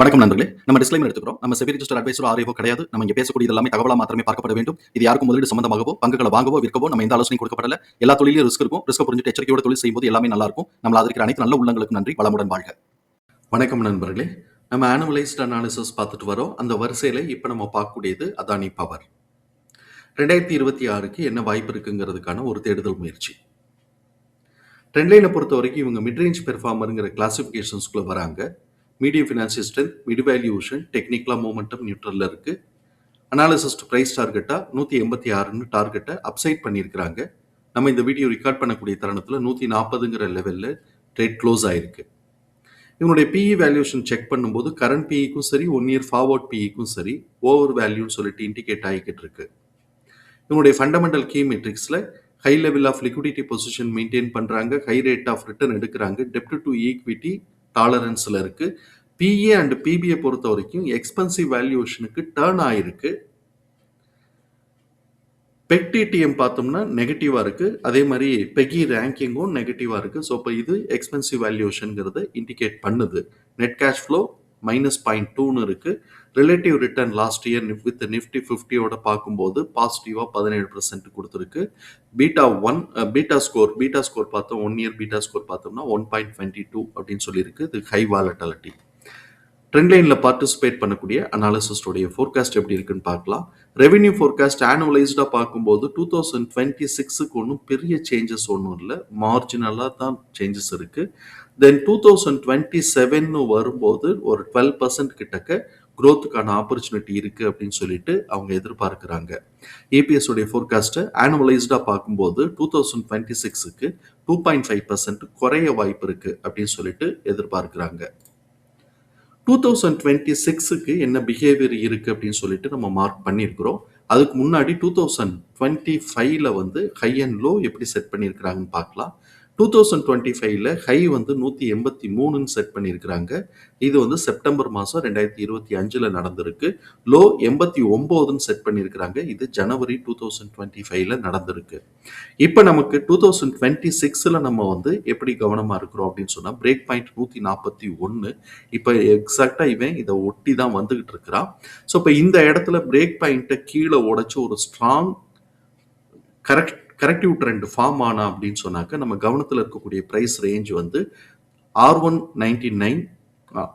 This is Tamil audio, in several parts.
வணக்கம் நண்பர்களே. நம்ம டிஸ்க்ளைமர் எடுத்துக்கிறோம். நம்ம செபி ரிஜிஸ்டர் அட்வைசர் ஆரியோ கிடையாது. நம்ம இங்கே பேசக்கூடிய எல்லாமே தகவலாக மாத்திரமே பார்க்கப்பட வேண்டும். இது யாருக்கும் முதலீடு சம்பந்தமாகவோ பங்குகளை வாங்கவோ விற்கவோ நம்ம எந்த ஆலோசனை கொடுக்கப்படல. எல்லா தொழிலும் ரிஸ்க் இருக்கும். ரிஸ்க் புரிஞ்சுட்டு எச்சரிக்கையோட தொழில் செய்யும்போது எல்லாமே நல்லா இருக்கும். நம்ம அதற்கு அனைத்து நல்ல உள்ளங்களுக்கு நன்றி. வளமுடன் வாழ்க. வணக்கம் நண்பர்களே. நம்ம ஆனுவலைஸ்ட் அனாலிசிஸ் பார்த்துட்டு வரோம். அந்த வரிசையில இப்ப நம்ம பார்க்கக்கூடியது அதானி பவர் ரெண்டாயிரத்தி இருபத்தி ஆறுக்கு என்ன வாய்ப்பு இருக்குங்கிறதுக்கான ஒரு தேடுதல் முயற்சி. ட்ரெண்ட்லைனை பொறுத்த வரைக்கும் இவங்க மிட்ரேஞ்ச் பெர்ஃபார்மருங்கிற கிளாசிஃபிகேஷன்ஸ்குள்ளே வராங்க. Medium financial strength mid valuation டெக்னிக்கலாக மூமெண்டம் நியூட்ரலில் இருக்குது அனாலிசிஸ்ட் ப்ரைஸ் டார்கெட்டாக நூற்றி எண்பத்தி ஆறுன்னு டார்கெட்டை அப்சைட் பண்ணியிருக்கிறாங்க. நம்ம இந்த வீடியோ ரெக்கார்ட் பண்ணக்கூடிய தருணத்தில் நூற்றி நாற்பதுங்கிற லெவலில் ட்ரேட் க்ளோஸ் ஆயிருக்கு. இவனுடைய பிஇ வேல்யூஷன் செக் பண்ணும்போது கரண்ட் பிஇக்கும் சரி ஒன் இயர் ஃபார்வர்ட் பிஇக்கும் சரி ஓவர் வேல்யூன்னு சொல்லிட்டு இண்டிகேட் ஆகிக்கிட்டு இருக்கு. இவனுடைய fundamental key மெட்ரிக்ஸில் high level of liquidity position maintain பண்ணுறாங்க ஹை ரேட் ஆஃப் ரிட்டர்ன் எடுக்கிறாங்க டெப்ட் டு ஈக்விட்டி டாலரன்ஸில் இருக்குது பிஏ அண்ட் பிபிஏ பொறுத்த வரைக்கும் எக்ஸ்பென்சிவ் வேல்யூஷனுக்கு டேர்ன் ஆயிருக்கு. பெக்டிடிஎம் பார்த்தோம்னா நெகட்டிவாக இருக்குது அதே மாதிரி பெகி ரேங்கிங்கும் நெகட்டிவாக இருக்குது ஸோ இப்போ இது எக்ஸ்பென்சிவ் வேல்யூஷனுங்கிறத இண்டிகேட் பண்ணுது. Net cash flow minus point டூன்னு இருக்குது relative return last year with Nifty ஃபிஃப்டியோட பார்க்கும்போது பாசிட்டிவாக பதினேழு பர்சன்ட் கொடுத்துருக்கு. Beta one beta score beta score பார்த்தோம் ஒன் இயர் பீட்டா ஸ்கோர் பார்த்தோம்னா ஒன் பாயிண்ட் டுவெண்ட்டி டூ அப்படின்னு சொல்லியிருக்கு. இது ஹை வாலட்டாலிட்டி ட்ரெண்ட் லைனில் பார்ட்டிசிபேட் பண்ணக்கூடிய அனாலிசிஸ்டோடைய ஃபோர்காஸ்ட் எப்படி இருக்குன்னு பார்க்கலாம். ரெவென்யூ ஃபோர்காஸ்ட் ஆனுவலைஸ்டாக பார்க்கும்போது டூ தௌசண்ட் டுவெண்ட்டி சிக்ஸுக்கு ஒன்றும் பெரிய சேஞ்சஸ் ஒன்றும் இல்லை. மார்ஜினலாக தான் சேஞ்சஸ் இருக்குது தென் டூ தௌசண்ட் டுவெண்ட்டி செவன்னு வரும்போது ஒரு டுவெல் பர்சன்ட் கிட்டக்க க்ரோத்துக்கான ஆப்பர்ச்சுனிட்டி இருக்குது அப்படின்னு சொல்லிட்டு அவங்க எதிர்பார்க்குறாங்க. ஏபிஎஸ் உடைய ஃபோர்காஸ்ட்டை ஆனுவலைஸ்டாக பார்க்கும்போது டூ தௌசண்ட் டுவெண்ட்டி சிக்ஸுக்கு டூ பாயிண்ட் ஃபைவ் பர்சன்ட் குறைய வாய்ப்பு இருக்குது அப்படின்னு சொல்லிட்டு எதிர்பார்க்குறாங்க. டூ தௌசண்ட் டுவெண்ட்டி சிக்ஸுக்கு என்ன பிஹேவியர் இருக்குது அப்படின்னு சொல்லிட்டு நம்ம மார்க் பண்ணியிருக்கிறோம். அதுக்கு முன்னாடி டூ தௌசண்ட் டுவெண்ட்டி ஃபைவ்ல வந்து ஹை அண்ட் லோ எப்படி செட் பண்ணியிருக்கிறாங்கன்னு பார்க்கலாம். டூ தௌசண்ட் டுவெண்ட்டி ஃபைவ்ல ஹை வந்து நூற்றி எண்பத்தி மூணுன்னு செட் பண்ணியிருக்கிறாங்க. இது வந்து செப்டம்பர் மாதம் ரெண்டாயிரத்தி இருபத்தி அஞ்சில் நடந்திருக்கு. லோ எண்பத்தி ஒம்போதுன்னு செட் பண்ணியிருக்கிறாங்க. இது ஜனவரி டூ தௌசண்ட் டுவெண்ட்டி ஃபைவ்ல நடந்திருக்கு. இப்போ நமக்கு டூ தௌசண்ட் டுவெண்ட்டி சிக்ஸில் நம்ம வந்து எப்படி கவனமாக இருக்கிறோம் அப்படின்னு சொன்னால் பிரேக் பாயிண்ட் நூற்றி நாற்பத்தி ஒன்று இப்போ எக்ஸாக்டாக இவன் இதை ஒட்டி தான் வந்துகிட்டு இருக்கிறான். ஸோ இப்போ இந்த இடத்துல பிரேக் பாயிண்ட்டை கீழே உடைச்சு ஒரு strong correct corrective trend form ஆனா அப்படின்னு சொன்னாக்க நம்ம கவனத்தில் இருக்கக்கூடிய ப்ரைஸ் ரேஞ்ச் வந்து R one ninety nine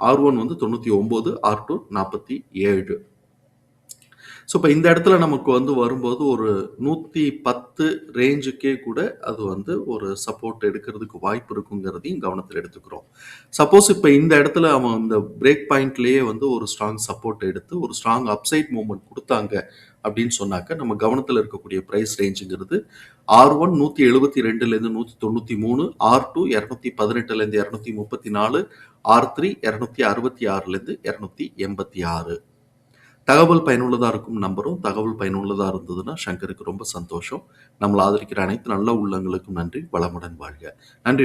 R one வந்து தொண்ணூற்றி ஒம்பது ஆர் டூ நாற்பத்தி ஏழு. ஸோ இப்போ இந்த இடத்துல நமக்கு வந்து வரும்போது ஒரு நூற்றி பத்து ரேஞ்சுக்கே கூட அது வந்து ஒரு சப்போர்ட் எடுக்கிறதுக்கு வாய்ப்பு இருக்குங்கிறதையும் கவனத்தில் எடுத்துக்கிறோம். சப்போஸ் இப்போ இந்த இடத்துல அவன் இந்த பிரேக் பாயிண்ட்லேயே வந்து ஒரு ஸ்ட்ராங் சப்போர்ட் எடுத்து ஒரு ஸ்ட்ராங் அப்சைட் மூவ்மெண்ட் கொடுத்தாங்க அப்படின்னு சொன்னாக்க நம்ம கவனத்தில் இருக்கக்கூடிய ப்ரைஸ் ரேஞ்சுங்கிறது ஆர் ஒன் நூற்றி எழுபத்தி ரெண்டுலேருந்து நூற்றி தொண்ணூற்றி மூணு ஆர் டூ இரநூத்தி பதினெட்டுலேருந்து இரநூத்தி முப்பத்தி நாலு ஆர் த்ரீ இரநூத்தி அறுபத்தி ஆறுலேருந்து இரநூத்தி எண்பத்தி ஆறு. தகவல் பயனுள்ளதாக இருக்கும் நம்பரும் தகவல் பயனுள்ளதாக இருந்ததுன்னா சங்கருக்கு ரொம்ப சந்தோஷம். நம்மளை ஆதரிக்கிற அனைத்து நல்ல உள்ளங்களுக்கும் நன்றி வளமுடன் வாழ்க. நன்றி.